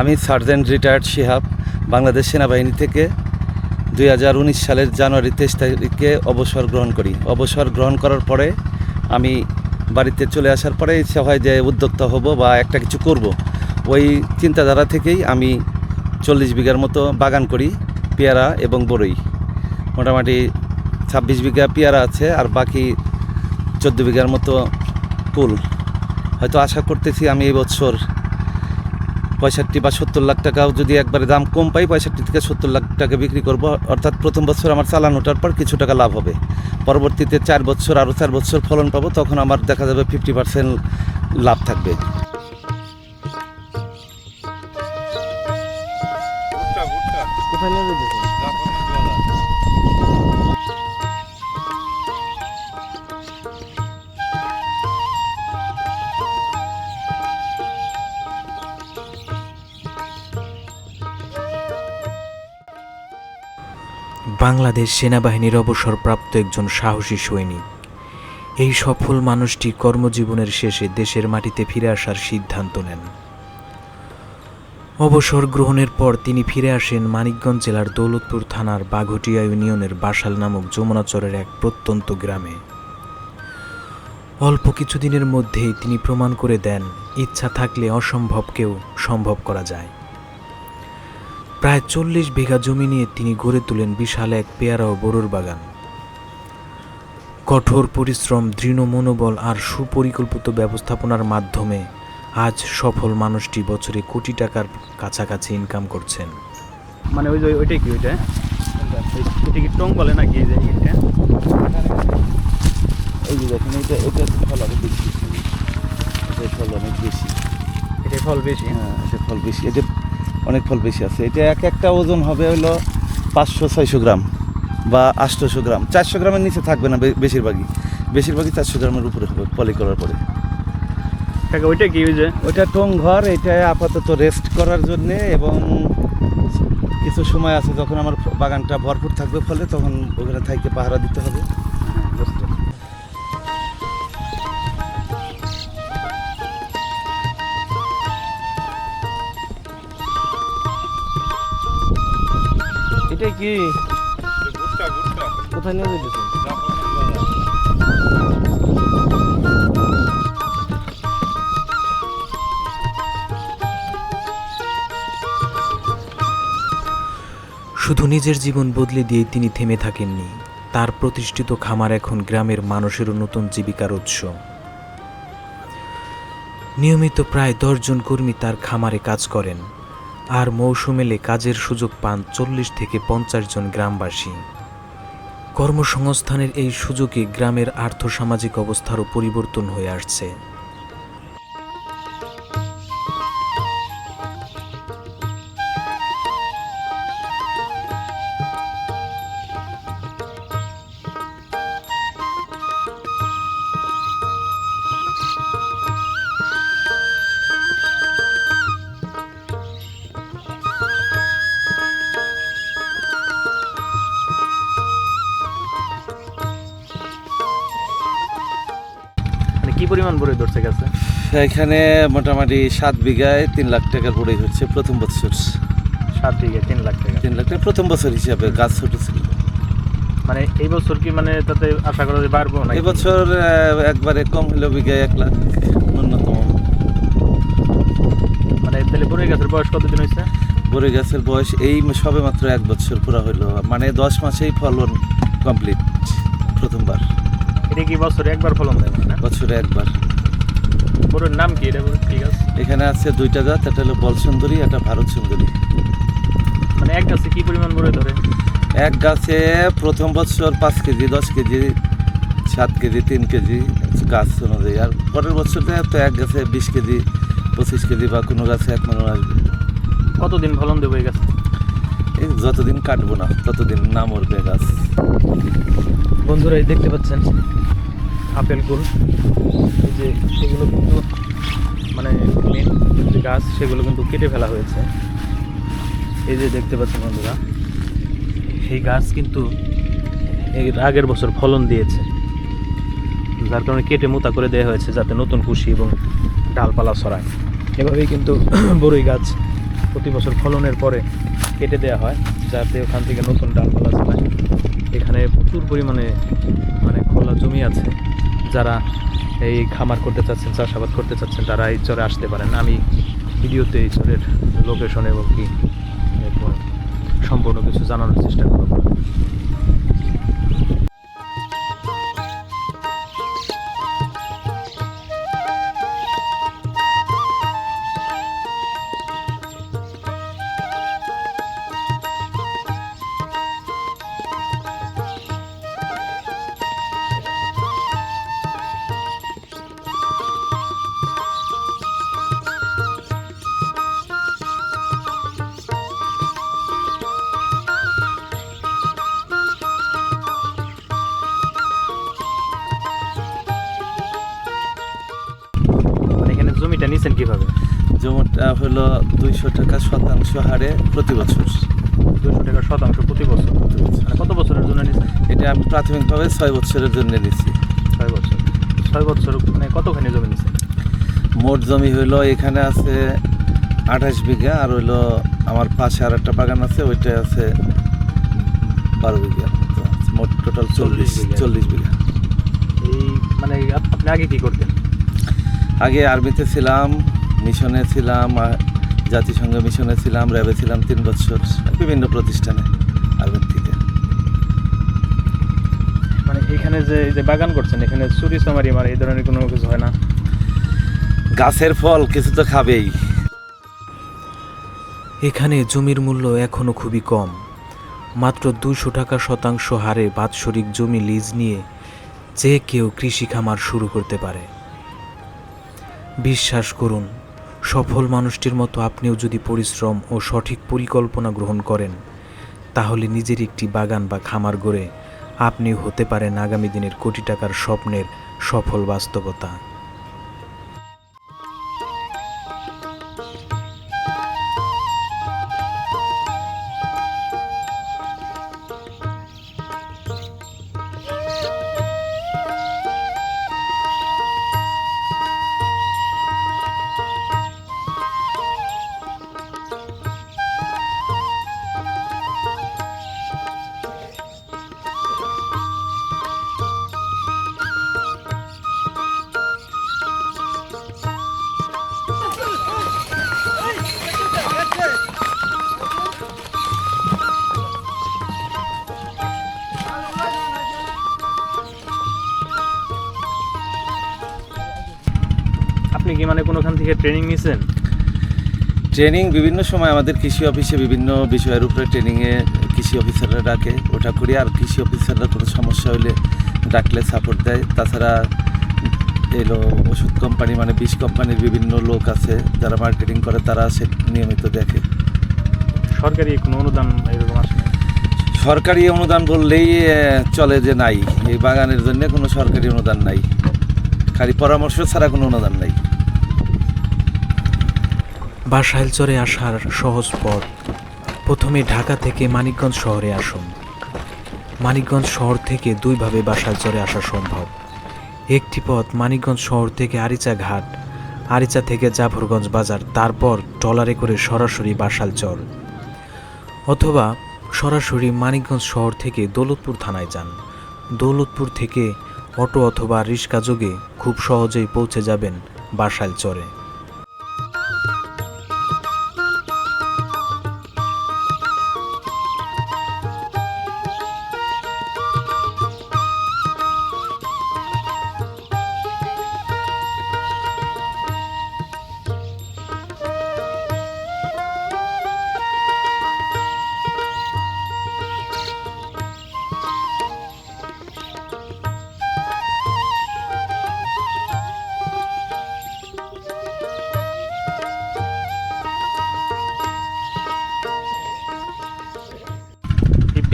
আমি sergeant retired Shihab, Bangladesh সেনাবাহিনী থেকে দুই হাজার উনিশ সালের জানুয়ারি তেইশ তারিখে অবসর গ্রহণ করি। অবসর গ্রহণ করার পরে আমি বাড়িতে চলে আসার পরে ইচ্ছা হয় যে উদ্যোক্তা হব বা একটা কিছু করব। ওই চিন্তাধারা থেকেই আমি চল্লিশ বিঘার মতো বাগান করি, পেয়ারা এবং বড়ই মোটামুটি ছাব্বিশ বিঘা পেয়ারা আছে আর বাকি চোদ্দ বিঘার মতো ফুল। হয়তো আশা করতেছি আমি এই বছর পঁয়ষট্টি বা সত্তর লাখ টাকাও যদি একবারে দাম কম পাই পঁয়ষট্টি থেকে সত্তর লাখ টাকা বিক্রি করব। অর্থাৎ প্রথম বছর আমার চালান ওঠার পর কিছু টাকা লাভ হবে। পরবর্তীতে চার বছর আরও চার বছর ফলন পাবো তখন আমার দেখা যাবে ফিফটি পার্সেন্ট লাভ থাকবে। কোথায় বাংলাদেশ সেনাবাহিনীর অবসরপ্রাপ্ত একজন সাহসী সৈনিক। এই সফল মানুষটি কর্মজীবনের শেষে দেশের মাটিতে ফিরে আসার সিদ্ধান্ত নেন। অবসর গ্রহণের পর তিনি ফিরে আসেন মানিকগঞ্জ জেলার দৌলতপুর থানার বাঘটিয়া ইউনিয়নের বাসাল নামক যমুনাচরের এক প্রত্যন্ত গ্রামে। অল্প কিছুদিনের মধ্যেই তিনি প্রমাণ করে দেন, ইচ্ছা থাকলে অসম্ভবকেও সম্ভব করা যায়। প্রায় চল্লিশ বিঘা জমি নিয়ে তিনি গড়ে তোলেন বিশাল এক পেয়ারা ও বড়ুর বাগান। কঠোর পরিশ্রম দৃঢ় মনোবল আর সুপরিকল্পিত ব্যবস্থাপনার মাধ্যমে আজ সফল মানুষটি বছরে কোটি টাকার কাছাকাছি ইনকাম করছেন। মানে ওই যে ওইটাই কি ওইটা? এটা কি টং বলে নাকি এই যে এটা এই যে দেখেন এটা এটা ফল অনেক বেশি। এটা ফল অনেক বেশি। এটা ফল বেশি? হ্যাঁ এটা ফল বেশি। এটা অনেক ফল বেশি আছে। এটা এক একটা ওজন হবে হলো পাঁচশো ছয়শো গ্রাম বা আটশোশো গ্রাম। চারশো গ্রামের নিচে থাকবে না বেশিরভাগই। বেশিরভাগই চারশো গ্রামের উপরে হবে পলি করার পরে। ওইটা কি যে? ওইটা টং ঘর এটা আপাতত রেস্ট করার জন্যে এবং কিছু সময় আছে যখন আমার বাগানটা ভরপুর থাকবে ফলে তখন ওখানে থাইকে পাহারা দিতে হবে। কি? কোথায় নিয়ে শুধু নিজের জীবন বদলে দিয়ে তিনি থেমে থাকেননি। তার প্রতিষ্ঠিত খামার এখন গ্রামের মানুষেরও নতুন জীবিকার উৎস। নিয়মিত প্রায় দশজন কর্মী তার খামারে কাজ করেন। আর মৌসুম এলে কাজের সুযোগ পান চল্লিশ থেকে পঞ্চাশ জন গ্রামবাসী। কর্মসংস্থানের এই সুযোগে গ্রামের আর্থসামাজিক অবস্থারও পরিবর্তন হয়ে আসছে। এখানে মোটামুটি সাত বিঘায় তিন লাখ টাকার পড়ে হচ্ছে প্রথম বছর। সাত বিঘে তিন লাখ টাকা। তিন লাখ টাকা প্রথম বছর হিসাবে গাছ ছোট ছিল মানে এই বছর কি মানে তাতে আশা করা যায় বাড়বো না এবছর আহ, একবারে কম হলেও বিঘায় এক লাখ ন্যূনতম। মানে তাহলে বড়ি গাছের বয়স কতদিন হয়েছে? বড়ই গাছের বয়স এই সবে মাত্র এক বছর পুরা হইল। মানে দশ মাসেই ফলন কমপ্লিট প্রথমবার। এটা কি বছরে একবার ফলন দেয় মানে? না বছরে একবার। বড়ির নাম কি? এটা? ঠিক আছে। এখানে আছে দুইটা জাত একটা হলো বল সুন্দরী একটা ভারত সুন্দরী। মানে এক গাছে কি পরিমাণ বড়ি ধরে? এক গাছে প্রথম বছর পাঁচ কেজি দশ কেজি সাত কেজি তিন কেজি গাছ অনুযায়ী। আর পরের বছরে তো এক গাছে বিশ কেজি পঁচিশ কেজি বা কোনো গাছে এক মনে আসবে কতদিন ফলন দেবো এই গাছে? এই যতদিন কাটবো না ততদিন না মরবে গাছ। বন্ধুরা এই দেখতে পাচ্ছেন আপেল কুল এই যে এগুলো কিন্তু মানে মেন যে গাছ, সেগুলো কিন্তু কেটে ফেলা হয়েছে। এই যে দেখতে পাচ্ছেন বন্ধুরা, এই গাছ কিন্তু এর আগের বছর ফলন দিয়েছে। যার কারণে কেটে মোতা করে দেওয়া হয়েছে যাতে নতুন কুশি এবং ডালপালা ছড়ায়। এভাবেই কিন্তু বড়ই গাছ প্রতি বছর ফলনের পরে কেটে দেওয়া হয়, যাতে ওখান থেকে নতুন ডালপালা ছড়ায়। এখানে প্রচুর পরিমাণে মানে খোলা জমি আছে। যারা এই খামার করতে চাচ্ছেন, চাষাবাদ করতে চাচ্ছেন, তারা এই চরে আসতে পারেন। আমি ভিডিওতে এই চরের লোকেশন এবং কি সম্পূর্ণ কিছু জানানোর চেষ্টা করব। শতাংশ হারে প্রতি বছর। দুশো টাকা শতাংশ প্রতি বছর। মানে কত বছরের জন্য নিছেন এটা আমি প্রাথমিকভাবে ছয় বছরের জন্য নিছি ছয় বছর। ছয় বছর মানে কতখানি জমি নিছেন মোট জমি হইল এখানে আছে আঠাশ বিঘা আর হইল আমার পাশে আর একটা বাগান আছে ওইটা আছে বারো বিঘা। মোট টোটাল চল্লিশ চল্লিশ বিঘা। এই মানে আপনি আগে কী করতেন? আগে আর্মিতে ছিলাম মিশনে ছিলাম আর জাতিসংঘ মিশনে ছিলাম র্যাবে ছিলাম তিন বছর বিভিন্ন প্রতিষ্ঠানে আর্মির থেকে মানে এখানে যে এই যে বাগান করছেন এখানে চুরি চামারি মারি এই ধরনের কোনো কিছু হয় না? গাছের ফল কিছু তো খাবেই। এখানে জমির মূল্য এখনও খুবই কম। মাত্র দুশো টাকা শতাংশ হারে বাৎসরিক জমি লিজ নিয়ে যে কেউ কৃষি খামার শুরু করতে পারে। বিশ্বাস করুন সফল মানুষটির মতো আপনিও যদি পরিশ্রম ও সঠিক পরিকল্পনা গ্রহণ করেন, তাহলে নিজের একটি বাগান বা খামার গড়ে আপনিও হতে পারেন আগামী দিনের কোটি টাকার স্বপ্নের সফল বাস্তবতা। মানে কোনোখান থেকে ট্রেনিং নিয়েছেন ট্রেনিং বিভিন্ন সময় আমাদের কৃষি অফিসে বিভিন্ন বিষয়ের উপরে ট্রেনিংয়ে কৃষি অফিসাররা ডাকে ওটা করি। আর কৃষি অফিসাররা কোনো সমস্যা হলে ডাকলে সাপোর্ট দেয়। তাছাড়া এলো ওষুধ কোম্পানি মানে বিষ কোম্পানির বিভিন্ন লোক আছে যারা মার্কেটিং করে তারা সে নিয়মিত দেখে। সরকারি কোনো অনুদান এরকম আসে সরকারি অনুদান বললেই চলে যে নাই। এই বাগানের জন্য কোনো সরকারি অনুদান নাই। খালি পরামর্শ ছাড়া কোনো অনুদান নাই। বাসাইলচরে আসার সহজ পথ। প্রথমে ঢাকা থেকে মানিকগঞ্জ শহরে আসুন। মানিকগঞ্জ শহর থেকে দুইভাবে বাসাইলচরে আসা সম্ভব। একটি পথ মানিকগঞ্জ শহর থেকে আরিচা ঘাট, আরিচা থেকে জাফরগঞ্জ বাজার, তারপর ট্রলারে করে সরাসরি বাসালচর অথবা সরাসরি মানিকগঞ্জ শহর থেকে দৌলতপুর থানায় যান। দৌলতপুর থেকে অটো অথবা রিক্সা যোগে খুব সহজেই পৌঁছে যাবেন বাসাইলচরে এই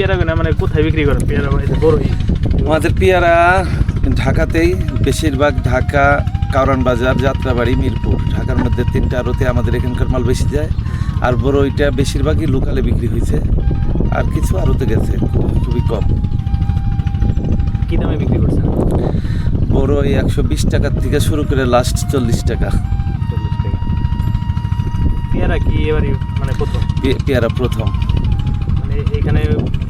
পেয়ারাগুলো মানে কোথায় বিক্রি করেন? পেয়ারা বড়ই আমাদের পেয়ারা ঢাকাতেই বেশিরভাগ ঢাকা কারণ বাজার যাত্রাবাড়ি মিরপুর। ঢাকার মধ্যে তিনটা আড়তে আমাদের এখানকার মাল বেশি যায় আর বড় ওইটা বেশিরভাগই লোকালে বিক্রি হয়েছে আর কিছু আড়তে গেছে খুবই কম। কি দামে বিক্রি করছেন? বড় ওই একশো বিশ টাকার থেকে শুরু করে লাস্ট চল্লিশ টাকা। পেয়ারা কি এবারে মানে প্রথম? পেয়ারা প্রথম। এখানে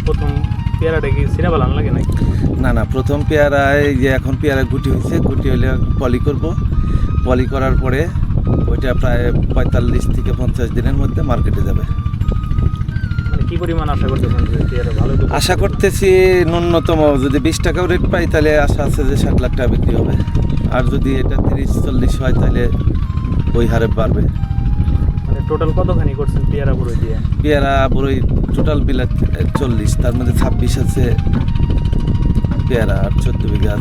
প্রথম পেয়ারাটা কি সিরা বালান লাগে নাকি? না না প্রথম পেয়ারায় যে এখন পেয়ারা গুটি হয়েছে গুটি হলে পলি করব। পলি করার পরে ওইটা প্রায় পঁয়তাল্লিশ থেকে পঞ্চাশ দিনের মধ্যে মার্কেটে যাবে। মানে কি পরিমাণ আশা করতেছেন ভালো আশা করতেছি ন্যূনতম যদি বিশ টাকাও রেট পাই তাহলে আশা আছে যে ষাট লাখ টাকা বিক্রি হবে। আর যদি এটা তিরিশ চল্লিশ হয় তাহলে ওই হারে বাড়বে। টোটাল কতখানি করছেন পেয়ারা পুরো দিয়ে? পেয়ারা বড়ই টোটাল বিলাত চল্লিশ তার মধ্যে ছাব্বিশ আছে পেয়ারা আর চোদ্দ বিঘা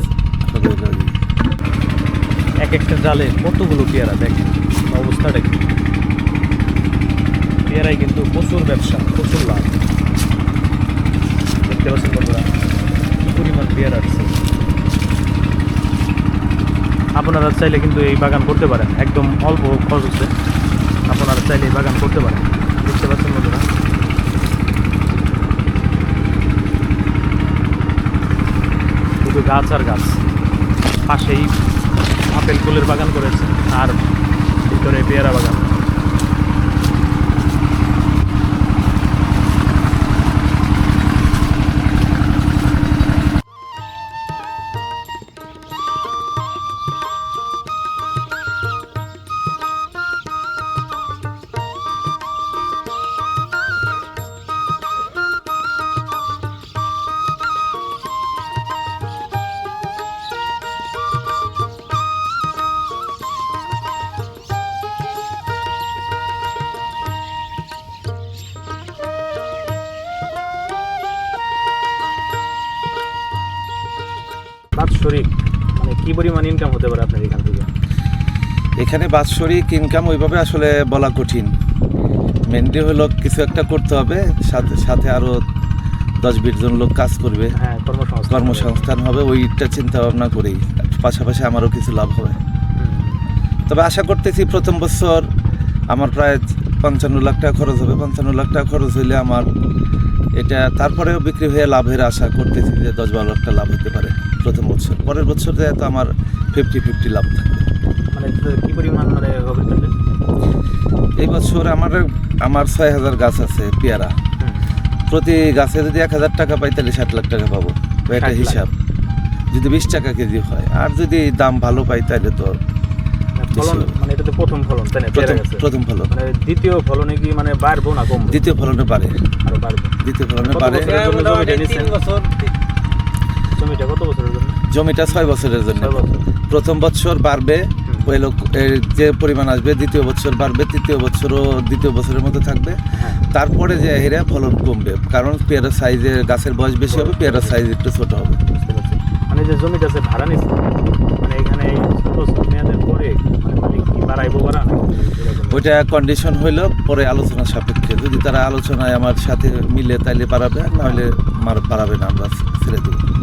এক একটা জালে কতগুলো পেয়ারা দেখেন? অবস্থাটা কি? পেয়ারায় কিন্তু প্রচুর ব্যবসা প্রচুর লাভ। দেখতে পাচ্ছেন বন্ধুরা কি পরিমাণ পেয়ারা আছে। আপনারা চাইলে কিন্তু এই বাগান করতে পারেন একদম অল্প খরচে। আপনারা চাইলে বাগান করতে পারেন। বুঝতে পারছেন বন্ধুরা? শুধু গাছ আর গাছ। পাশেই আপেল ফুলের বাগান করেছে, আর ভিতরে পেয়ারা বাগান। পরিমাণ ইনকাম হতে পারে আপনার এখান থেকে? এখানে বাৎসরিক ইনকাম ওইভাবে আসলে বলা কঠিন। মেনলি হলো কিছু একটা করতে হবে সাথে সাথে আরও দশ বিশ জন লোক কাজ করবে। হ্যাঁ কর্মসংস্থান কর্মসংস্থান হবে ওইটা চিন্তা ভাবনা করেই। পাশাপাশি আমারও কিছু লাভ হবে। তবে আশা করতেছি প্রথম বছর আমার প্রায় পঞ্চান্ন লাখ টাকা খরচ হবে। পঞ্চান্ন লাখ টাকা খরচ হইলে আমার এটা তারপরেও বিক্রি হয়ে লাভের আশা করতেছি যে দশ বারো লাখ টাকা লাভ হতে পারে প্রথম বছর। পরের বছর তো আমার ফিফটি ফিফটি লাভ থাকবে। মানে কি পরিমাণ মানে হবে এই বছর আমার আমার ছয় হাজার গাছ আছে পেয়ারা। প্রতি গাছে যদি এক হাজার টাকা পাই তাহলে ষাট লাখ টাকা পাবো। এটা হিসাব। যদি বিশ টাকা কেজি হয় আর যদি দাম ভালো পাই তাহলে তো ফলন মানে এটা তো প্রথম ফলন তাই না? প্রথম প্রথম ফলন। মানে দ্বিতীয় ফলনে কি মানে বাড়বো না কমবো? দ্বিতীয় ফলনে বাড়ে। আরও বাড়বে। দ্বিতীয় ফলনে বাড়ে। জমিটা কত বছরের জন্য? জমিটা ছয় বছরের জন্য। প্রথম বছর বাড়বে। যে পরিমাণ আসবে দ্বিতীয় বছর বাড়বে তৃতীয় বছরও দ্বিতীয় বছরের মতো থাকবে। হ্যাঁ। তারপরে যে হেরে ফলন কমবে কারণ পেয়ারার সাইজে গাছের বয়স বেশি হবে পেয়ারার সাইজ একটু ছোট হবে। মানে যে জমিটা আছে ভাড়া নিচ্ছে মানে এখানে ছোট ছোট মেয়াদের পরে মানে এরকম? ওইটা কন্ডিশন হইল, পরে আলোচনা সাপেক্ষে যদি তারা আলোচনায় আমার সাথে মিলে তাইলে পারাবে নাহলে মার পারাবে না, আমরা ছেড়ে দেবো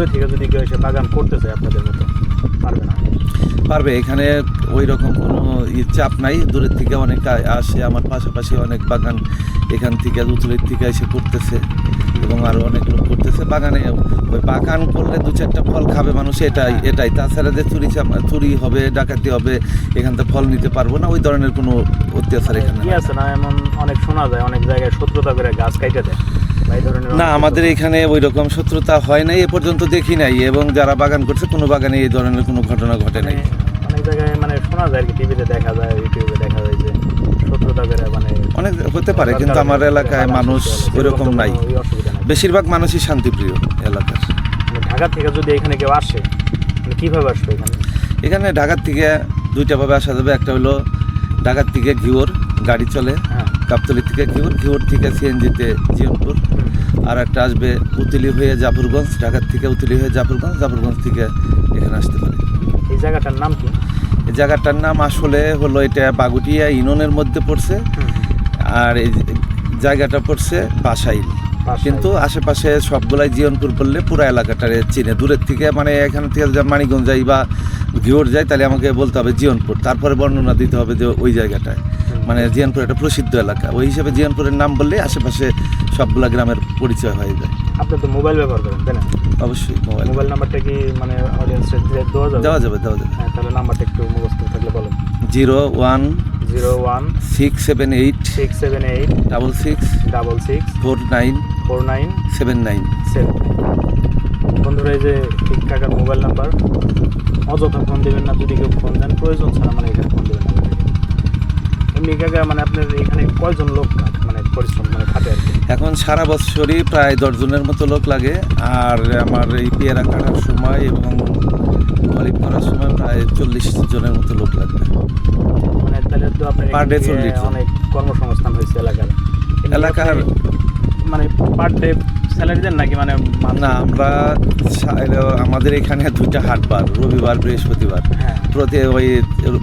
দূরে থেকে যদি কেউ এসে বাগান করতে চায় আপনাদের মতো পারবে না? পারবে এখানে ওই রকম কোনো চাপ নাই দূরের থেকে অনেক আসে আমার পাশাপাশি অনেক বাগান এখান থেকে উতলের থেকে এসে করতেছে এবং আরও অনেক লোক করতেছে বাগানে। ওই বাগান করলে দু চারটা ফল খাবে মানুষ এটাই এটাই। তাছাড়া যে চুরি চাপ- চুরি হবে ডাকাতি হবে এখান থেকে ফল নিতে পারব না ওই ধরনের কোনো অত্যাচার এখানে। আছে না এমন অনেক শোনা যায় অনেক জায়গায় শত্রুতা করে গাছ কাইটে দেয়। না আমাদের এখানে ওই রকম শত্রুতা হয় নাই এ পর্যন্ত দেখি নাই এবং যারা বাগান করছে কোনো বাগানে এই ধরনের কোনো ঘটনা ঘটে নাই। মানে অনেক জায়গায় মানে শোনা যায় আর কি টিভিতে দেখা যায় ইউটিউবে দেখা যায় যে শত্রুতা করে মানে অনেক হতে পারে কিন্তু আমার এলাকায় মানুষ ওইরকম নাই। ওই অসুবিধা নাই। বেশিরভাগ মানুষই শান্তিপ্রিয় এলাকার। ঢাকা থেকে যদি এখানে কেউ আসে কীভাবে আসবে এখানে? এখানে ঢাকার থেকে দুইটা ভাবে আসা যাবে একটা হলো ঢাকার থেকে ঘিওর গাড়ি চলে। হ্যাঁ। কাপতলি থেকে ঘিওর ঘিওর থেকে সিএনজিতে জিয়নপুর আর একটা আসবে উতিলি হয়ে জাফরগঞ্জ ঢাকার থেকে উতিলি হয়ে জাফরগঞ্জ জাফরগঞ্জ থেকে এখানে আসতে পারে। এই জায়গাটার নাম কি? এই জায়গাটার নাম আসলে হলো এটা বাগুটিয়া ইউনিয়নের মধ্যে পড়ছে। আর এই জায়গাটা পড়ছে বাসাইল। কিন্তু আশেপাশে সবগুলাই জিয়নপুর বললে পুরো এলাকাটারে চিনে। দূরের থেকে মানে এখান থেকে যদি মানিকগঞ্জ যাই বা ঘিওর যাই তাহলে আমাকে বলতে হবে জিয়নপুর তারপরে বর্ণনা দিতে হবে যে ওই জায়গাটায়। মানে জিয়নপুর একটা প্রসিদ্ধ এলাকা। ওই হিসেবে জিয়নপুরের নাম বললে আশেপাশে সবগুলা গ্রামের পরিচয় হয়ে যায়। আপনি তো মোবাইল ব্যবহার করেন তাই না? অবশ্যই মোবাইল। মোবাইল নাম্বারটা কি মানে অডিয়েন্সের দেওয়া যাবে? দেওয়া যাবে দেওয়া যাবে। হ্যাঁ তাহলে নাম্বারটা একটু মুখস্থ থাকলে বলুন। Zero one zero one six seven eight six seven eight double six double six four nine four nine seven nine. Seven বন্ধুরা এই যে ঠিক কাকার মোবাইল নাম্বার অযথা ফোন দেবেন না যদি কেউ ফোন দেন প্রয়োজন ছাড়া মানে এখানে ফোন দেবেন না। এমনি মানে আপনার এখানে কয়জন লোক মানে পরিশ্রম মানে খাটে এখন সারা বছরই প্রায় দশজনের মতো লোক লাগে। আর আমার এই পেয়ারা কাটার সময় এবং অলিভ করার সময় প্রায় চল্লিশ জনের মতো লোক লাগবে। মানে তাহলে তো আপনার থেকে 40 জন। অনেক কর্মসংস্থান হয়েছে এলাকার। এলাকার- মানে পার ডে স্যালারি দেন নাকি মানে? না আমরা আমাদের এখানে দুটা হাট বার রবিবার বৃহস্পতিবার। হ্যাঁ। প্রতি ওই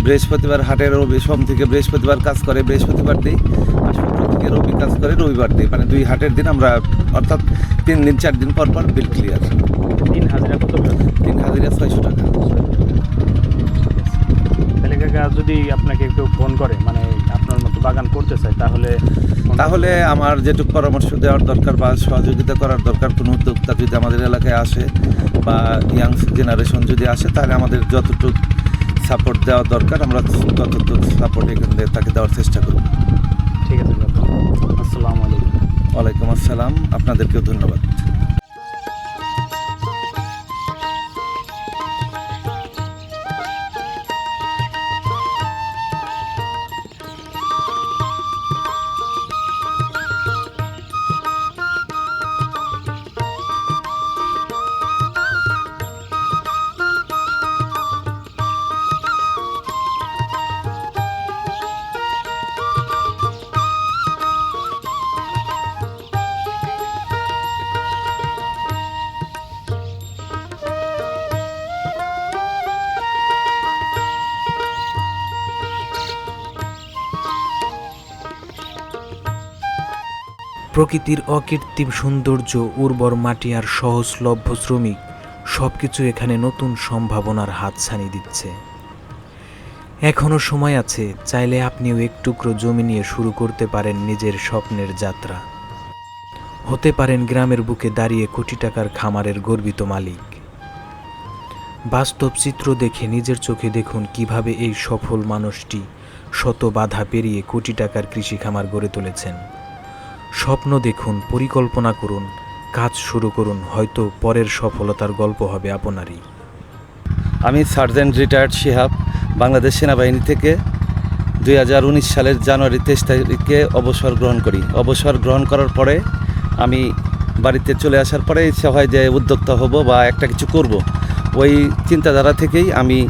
বৃহস্পতিবার হাটের রবি সোম থেকে বৃহস্পতিবার কাজ করে বৃহস্পতিবার দিই আর শুক্র থেকে রবি কাজ করে রবিবার দিই। মানে দুই হাটের দিন আমরা অর্থাৎ তিন দিন চার দিন পর পর বিল ক্লিয়ার তিন হাজার কত তিন হাজার ছয়শো টাকা। তাহলে কাকা যদি আপনাকে কেউ ফোন করে মানে বাগান করতে চায় তাহলে তাহলে আমার যেটুকু পরামর্শ দেওয়ার দরকার বা সহযোগিতা করার দরকার কোনো উদ্যোক্তা যদি আমাদের এলাকায় আসে বা ইয়াং জেনারেশন যদি আসে তাহলে আমাদের যতটুকু সাপোর্ট দেওয়া দরকার আমরা ততটুকু সাপোর্ট এখান তাকে দেওয়ার চেষ্টা করব। ঠিক আছে আসসালামু আলাইকুম। ওয়ালাইকুম আসসালাম আপনাদেরকেও ধন্যবাদ। প্রকৃতির অকৃত্রিম সৌন্দর্য, উর্বর মাটি আর সহজলভ্য শ্রমিক সব কিছু এখানে নতুন সম্ভাবনার হাতছানি দিচ্ছে। এখনও সময় আছে, চাইলে আপনিও এক টুকরো জমি নিয়ে শুরু করতে পারেন নিজের স্বপ্নের যাত্রা। হতে পারেন গ্রামের বুকে দাঁড়িয়ে কোটি টাকার খামারের গর্বিত মালিক। বাস্তব চিত্র দেখে নিজের চোখে দেখুন কীভাবে এই সফল মানুষটি শত বাধা পেরিয়ে কোটি টাকার কৃষি খামার গড়ে তুলেছেন। স্বপ্ন দেখুন, পরিকল্পনা করুন, কাজ শুরু করুন, হয়তো পরের সফলতার গল্প হবে আপনারই। আমি সার্জেন্ট রিটায়ার্ড শিহাব, বাংলাদেশ সেনাবাহিনী থেকে দুই হাজার উনিশ সালের জানুয়ারি তেইশ তারিখে অবসর গ্রহণ করি। অবসর গ্রহণ করার পরে আমি বাড়িতে চলে আসার পরে ইচ্ছা হয় যে উদ্যোক্তা হব বা একটা কিছু করব, ওই চিন্তাধারা থেকেই আমি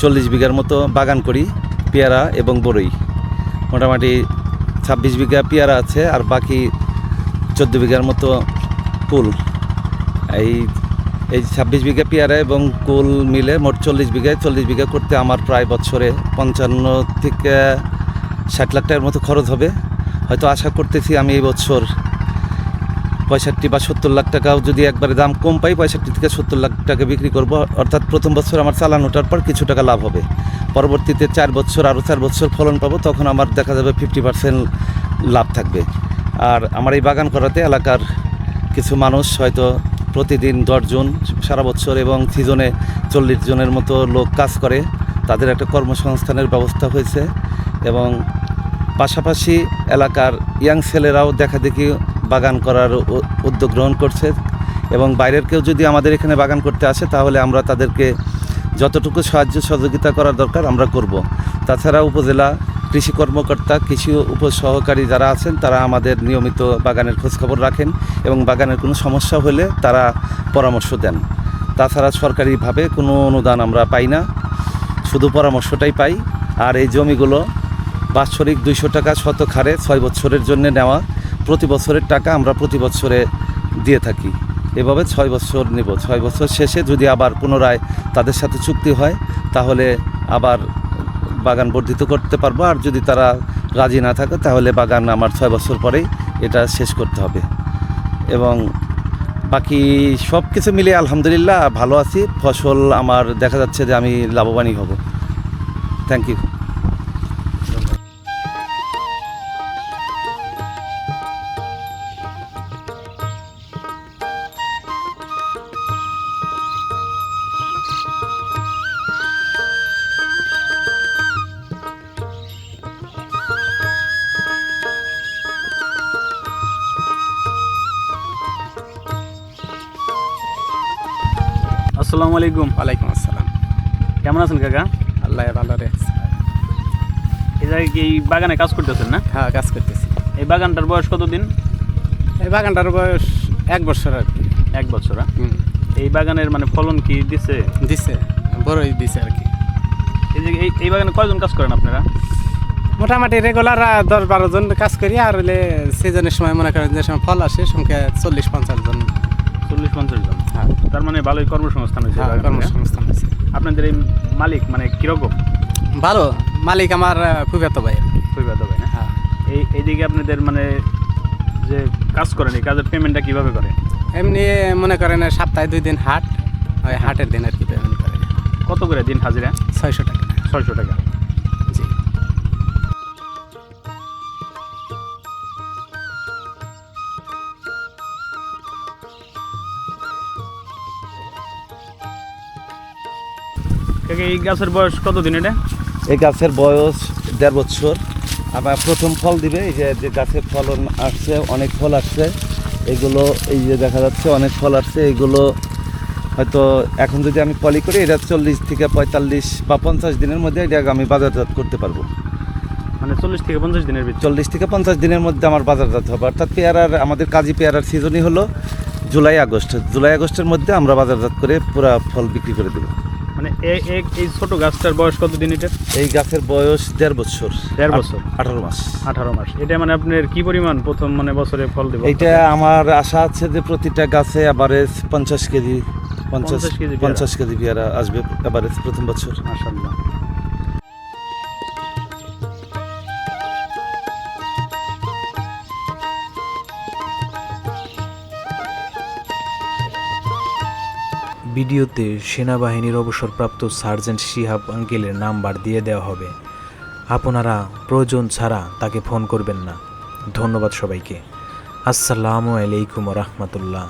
চল্লিশ বিঘার মতো বাগান করি, পেয়ারা এবং বড়ই মোটামুটি ছাব্বিশ বিঘা পেয়ারা আছে আর বাকি চোদ্দ বিঘার মতো কুল। এই এই ছাব্বিশ বিঘা পেয়ারা এবং কুল মিলে মোট চল্লিশ বিঘায় চল্লিশ বিঘা করতে আমার প্রায় বছরে পঞ্চান্ন থেকে ষাট লাখ টাকার মতো খরচ হবে। হয়তো আশা করতেছি আমি এই বছর পঁয়ষট্টি বা সত্তর লাখ টাকাও যদি একবারে দাম কম পাই, পঁয়ষট্টি থেকে সত্তর লাখ টাকা বিক্রি করব। অর্থাৎ প্রথম বছর আমার চালান ওঠার পর কিছু টাকা লাভ হবে। পরবর্তীতে চার বছর আরও চার বছর ফলন পাবো, তখন আমার দেখা যাবে ফিফটি পার্সেন্ট লাভ থাকবে। আর আমার এই বাগান করাতে এলাকার কিছু মানুষ হয়তো প্রতিদিন দশজন সারা বছর এবং সিজনে চল্লিশ জনের মতো লোক কাজ করে। তাদের একটা কর্মসংস্থানের ব্যবস্থা হয়েছে এবং পাশাপাশি এলাকার ইয়াং ছেলেরাও দেখা দেখি বাগান করার উদ্যোগ গ্রহণ করছে এবং বাইরের কেউ যদি আমাদের এখানে বাগান করতে আসে, তাহলে আমরা তাদেরকে যতটুকু সাহায্য সহযোগিতা করার দরকার আমরা করব। তাছাড়া উপজেলা কৃষি কর্মকর্তা, কৃষি উপসহকারী যারা আছেন, তারা আমাদের নিয়মিত বাগানের খোঁজখবর রাখেন এবং বাগানের কোনো সমস্যা হলে তারা পরামর্শ দেন। তাছাড়া সরকারিভাবে কোনো অনুদান আমরা পাই না, শুধু পরামর্শটাই পাই। আর এই জমিগুলো বাৎসরিক দুইশো টাকা শতক হারে ছয় বছরের জন্য নেওয়া প্রতি বছরের টাকা আমরা প্রতি বছরে দিয়ে থাকি। এভাবে ছয় বছর নেব। ছয় বছর শেষে যদি আবার পুনরায় তাদের সাথে চুক্তি হয়, তাহলে আবার বাগান বর্ধিত করতে পারব। আর যদি তারা রাজি না থাকে, তাহলে বাগান আমার ছয় বছর পরেই এটা শেষ করতে হবে। এবং বাকি সব কিছু মিলিয়ে আলহামদুলিল্লাহ ভালো আছি। ফসল আমার দেখা যাচ্ছে যে আমি লাভবানই হব। থ্যাংক ইউ আসসালামু আলাইকুম। ওয়ালাইকুম আসসালাম। কেমন আছেন কাকা? আল্লাহ ভালো রে। এই জায়গায় কি এই বাগানে কাজ করতেছেন না? হ্যাঁ কাজ করতেছি। এই বাগানটার বয়স কতদিন? এই বাগানটার বয়স এক বছর আর কি। এক বছর হ্যাঁ? এই বাগানের মানে ফলন কি দিছে? দিছে বড়ই দিছে আর কি। এই যে এই এই বাগানে কয়জন কাজ করেন আপনারা? মোটামুটি রেগুলার দশ বারো জন কাজ করি আর হলে সিজনের সময় মনে করেন যে সময় ফল আসে সংখ্যা চল্লিশ পঞ্চাশ জন। চল্লিশ পঞ্চাশ জন। হ্যাঁ তার মানে ভালোই কর্মসংস্থান হয়েছে হ্যাঁ? কর্মসংস্থান আছে আপনাদের এই মালিক মানে কীরকম? ভালো মালিক আমার খুব ভাই। আর কি খুবই ভাই না? হ্যাঁ। এই এইদিকে আপনাদের মানে যে কাজ করেন এই কাজের পেমেন্টটা কীভাবে করে? এমনি মনে করেন সপ্তাহে দুই দিন হাট ওই হাটের দিন আর কি পেমেন্ট করে। কত করে দিন হাজিরা? ছয়শো টাকা। ছয়শো টাকা। এই গাছের বয়স কত দিন এটা? এই গাছের বয়স দেড় বছর। আবার প্রথম ফল দিবে এই যে যে গাছের ফলন আসছে অনেক ফল আসছে। এগুলো এই যে দেখা যাচ্ছে অনেক ফল আসছে। এগুলো হয়তো এখন যদি আমি পলি করি এটা চল্লিশ থেকে পঁয়তাল্লিশ বা পঞ্চাশ দিনের মধ্যে এটা আমি বাজারজাত করতে পারব। মানে চল্লিশ থেকে পঞ্চাশ দিনের চল্লিশ থেকে পঞ্চাশ দিনের মধ্যে আমার বাজারজাত হবে। অর্থাৎ পেয়ারার আমাদের কাজী পেয়ারার সিজনই হলো জুলাই আগস্ট। জুলাই আগস্টের মধ্যে আমরা বাজারজাত করে পুরো ফল বিক্রি করে দেবো। মানে এই ছোট গাছটার বয়স কত দিন এটার এই গাছের বয়স দেড় বছর। দেড় বছর। আঠারো মাস। আঠারো মাস। এটা মানে আপনার কি পরিমাণ প্রথম মানে বছরে ফল দেবে? এটা আমার আশা আছে যে প্রতিটা গাছে অ্যাভারেজ পঞ্চাশ কেজি পঞ্চাশ কেজি পঞ্চাশ কেজি পেয়ারা আসবে অ্যাভারেজ প্রথম বছর। মাশাল্লাহ ভিডিওতে সেনাবাহিনীর অবসরপ্রাপ্ত সার্জেন্ট শিহাব আঙ্কেলের নাম্বার দিয়ে দেওয়া হবে। আপনারা প্রয়োজন ছাড়া তাকে ফোন করবেন না। ধন্যবাদ সবাইকে। আসসালামু আলাইকুম রহমতুল্লাহ।